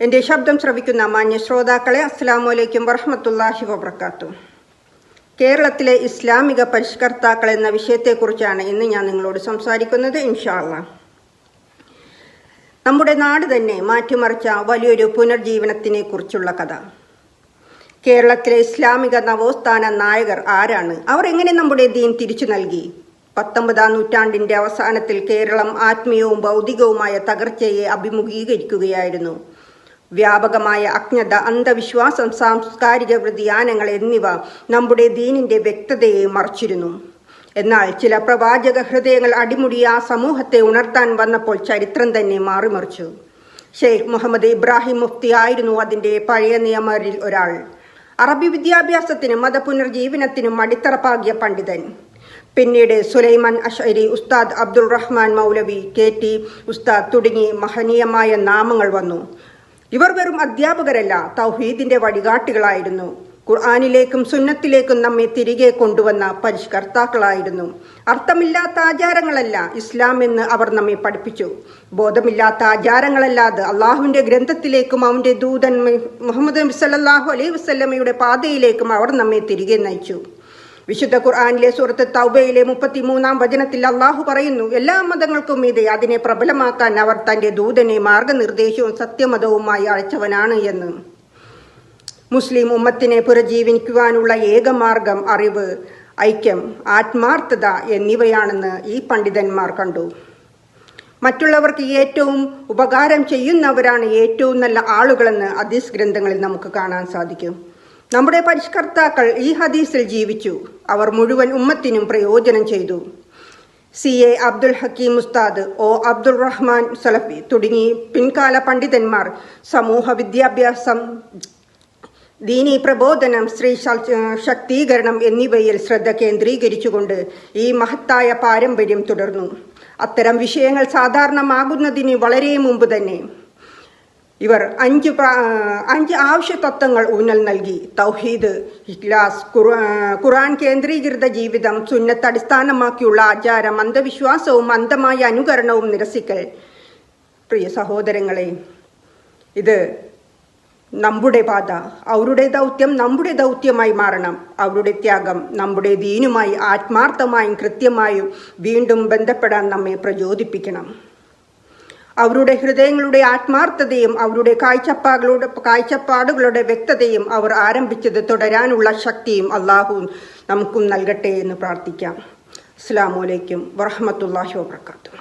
എന്റെ ശബ്ദം ശ്രവിക്കുന്ന മാന്യ ശ്രോതാക്കളെ അസ്സാമലൈക്കും അലൈക്കും വറഹ്മത്തുള്ളാഹി വബർക്കാത്തു കേരളത്തിലെ ഇസ്ലാമിക പരിഷ്കർത്താക്കൾ എന്ന വിഷയത്തെക്കുറിച്ചാണ് ഇന്ന് ഞാൻ നിങ്ങളോട് സംസാരിക്കുന്നത് ഇൻഷാ അള്ളാ നമ്മുടെ നാട് തന്നെ മാറ്റിമറിച്ച വലിയൊരു പുനർജീവനത്തിനെ കുറിച്ചുള്ള കഥ. കേരളത്തിലെ ഇസ്ലാമിക നവോത്ഥാന നായകർ ആരാണ്? അവർ എങ്ങനെ നമ്മുടെ ദീൻ തിരിച്ചു നൽകി? പത്തൊമ്പതാം നൂറ്റാണ്ടിന്റെ അവസാനത്തിൽ കേരളം ആത്മീയവും ഭൗതികവുമായ തകർച്ചയെ അഭിമുഖീകരിക്കുകയായിരുന്നു. വ്യാപകമായ അജ്ഞത അന്ധവിശ്വാസം സാംസ്കാരിക വ്യതിയാനങ്ങൾ എന്നിവ നമ്മുടെ ദീനിന്റെ വ്യക്തതയെ മറിച്ചിരുന്നു. എന്നാൽ ചില പ്രവാചക ഹൃദയങ്ങൾ അടിമുടി ആ സമൂഹത്തെ ഉണർത്താൻ വന്നപ്പോൾ ചരിത്രം തന്നെ മാറിമറിച്ചു. ഷെയ്ഖ് മുഹമ്മദ് ഇബ്രാഹിം മുഫ്തി ആയിരുന്നു അതിന്റെ പഴയ നിയമരിൽ ഒരാൾ. അറബി വിദ്യാഭ്യാസത്തിനും മതപുനർജീവനത്തിനും അടിത്തറപ്പാകിയ പണ്ഡിതൻ. പിന്നീട് സുലൈമാൻ അഷരി ഉസ്താദ് അബ്ദുൾ റഹ്മാൻ മൗലവി കെ ടി ഉസ്താദ് തുടങ്ങി മഹനീയമായ നാമങ്ങൾ വന്നു. ഇവർ വെറും അധ്യാപകരല്ല തൗഹീദിന്റെ വഴികാട്ടികളായിരുന്നു. ഖുർആാനിലേക്കും സുന്നത്തിലേക്കും നമ്മെ തിരികെ കൊണ്ടുവന്ന പരിഷ്കർത്താക്കളായിരുന്നു. അർത്ഥമില്ലാത്ത ആചാരങ്ങളല്ല ഇസ്ലാം എന്ന് അവർ നമ്മെ പഠിപ്പിച്ചു. ബോധമില്ലാത്ത ആചാരങ്ങളല്ലാതെ അള്ളാഹുവിന്റെ ഗ്രന്ഥത്തിലേക്കും അവന്റെ ദൂതൻ മുഹമ്മദ് നബി സല്ലല്ലാഹു അലൈഹി വസല്ലമയുടെ പാതയിലേക്കും അവർ നമ്മെ തിരികെ നയിച്ചു. വിശുദ്ധ ഖുർആാനിലെ സുഹൃത്ത് തൗബയിലെ മുപ്പത്തിമൂന്നാം വചനത്തിൽ അള്ളാഹു പറയുന്നു എല്ലാ മതങ്ങൾക്കും മീതെ അതിനെ പ്രബലമാക്കാൻ അവർ തന്റെ ദൂതനെ മാർഗനിർദ്ദേശവും സത്യമതവുമായി അയച്ചവനാണ് എന്ന്. മുസ്ലിം ഉമ്മത്തിനെ പുരജീവിക്കുവാനുള്ള ഏക മാർഗം അറിവ് ഐക്യം ആത്മാർത്ഥത എന്നിവയാണെന്ന് ഈ പണ്ഡിതന്മാർ കണ്ടു. മറ്റുള്ളവർക്ക് ഏറ്റവും ഉപകാരം ചെയ്യുന്നവരാണ് ഏറ്റവും നല്ല ആളുകളെന്ന് ഹദീസ് ഗ്രന്ഥങ്ങളിൽ നമുക്ക് കാണാൻ സാധിക്കും. നമ്മുടെ പരിഷ്കർത്താക്കൾ ഈ ഹദീസിൽ ജീവിച്ചു. അവർ മുഴുവൻ ഉമ്മത്തിനും പ്രയോജനം ചെയ്തു. സി എ അബ്ദുൽ ഹക്കീം ഉസ്താദ് ഒ അബ്ദുൾ റഹ്മാൻ സലഫി തുടങ്ങി പിൻകാല പണ്ഡിതന്മാർ സമൂഹ വിദ്യാഭ്യാസം ദീനി പ്രബോധനം സ്ത്രീ ശാക്തീകരണം എന്നിവയിൽ ശ്രദ്ധ കേന്ദ്രീകരിച്ചുകൊണ്ട് ഈ മഹത്തായ പാരമ്പര്യം തുടർന്നു. അത്തരം വിഷയങ്ങൾ സാധാരണമാകുന്നതിന് വളരെ മുമ്പ് തന്നെ. ഇവർ അഞ്ച് അഞ്ച് ആവശ്യ തത്വങ്ങൾ ഊന്നൽ നൽകി. തൗഹീദ് ഇഖ്ലാസ് ഖുർആൻ കേന്ദ്രീകൃത ജീവിതം സുന്നത്ത് അടിസ്ഥാനമാക്കിയുള്ള ആചാരം അന്ധവിശ്വാസവും അന്ധമായ അനുകരണവും നിരസിക്കൽ. പ്രിയ സഹോദരങ്ങളെ ഇത് നമ്മുടെ പാത. അവരുടെ ദൗത്യം നമ്മുടെ ദൗത്യമായി മാറണം. അവരുടെ ത്യാഗം നമ്മുടെ ദീനുമായി ആത്മാർത്ഥമായും കൃത്യമായും വീണ്ടും ബന്ധപ്പെടാൻ നമ്മെ പ്രചോദിപ്പിക്കണം. അവരുടെ ഹൃദയങ്ങളുടെ ആത്മാർത്ഥതയും അവരുടെ കാഴ്ചപ്പാടുകളുടെ കാഴ്ചപ്പാടുകളുടെ വ്യക്തതയും അവർ ആരംഭിച്ചത് തുടരാനുള്ള ശക്തിയും അള്ളാഹു നമുക്കും നൽകട്ടെ എന്ന് പ്രാർത്ഥിക്കാം. അസ്സാം വലൈക്കും വറഹമത്തല്ലാഹി വാബർക്കാത്തു